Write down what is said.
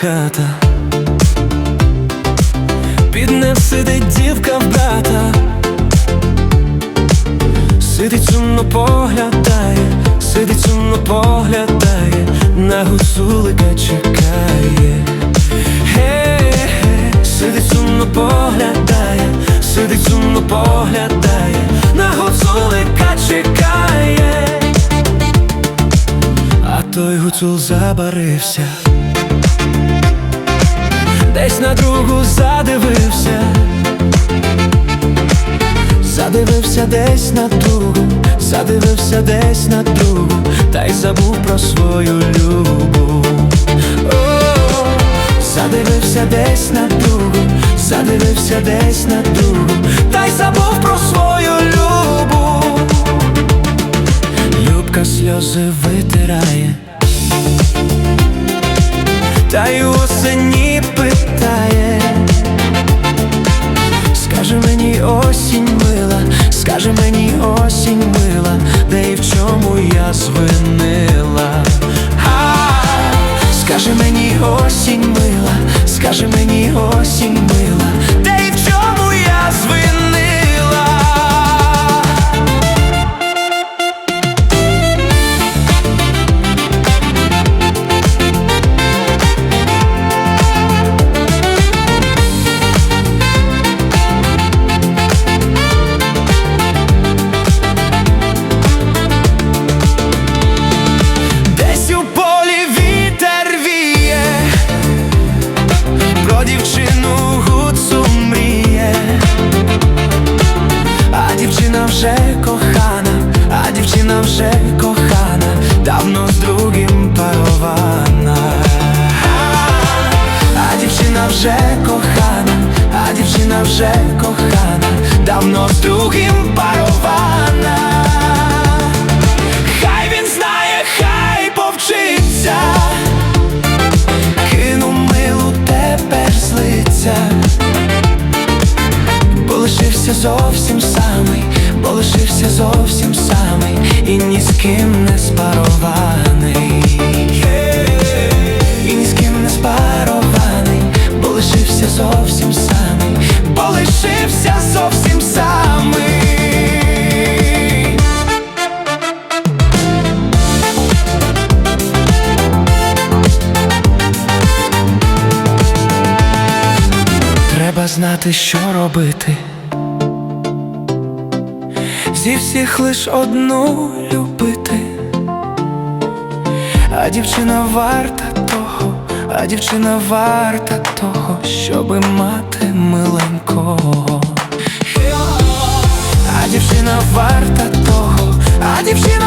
хата, під ним сидить дівка в брата, сидить сумно поглядає, сидить сумно поглядає, на гусулика чекає. Ге-ге, сидить сумно поглядає, сидить сумно поглядає, на гуцулика чекає. А той гуцул забарився, на другу задивився, задивився десь на другу, задивився десь на другу, та й забув про свою любов. О, задивився десь на другу, задивився десь на другу, та й забув про свою любов. Любка сльози витирає, та й осені питає. Скаже мені осінь мила, скаже мені осінь мила, де і в чому я звинила. А, скаже мені осінь вже кохана, давно з другим парована. А дівчина вже кохана, а дівчина вже кохана, давно з другим парована. Хай він знає, хай повчиться, кину милу тепер злиться, лишився зовсім самий, і ні з ким не спарований. І ні з ким не спарований, бо лишився зовсім самий, бо лишився зовсім самий. Треба знати, що робити. Зі всіх лиш одну любити, а дівчина варта того, а дівчина варта того, щоби мати миленького, а дівчина варта того, а дівчина.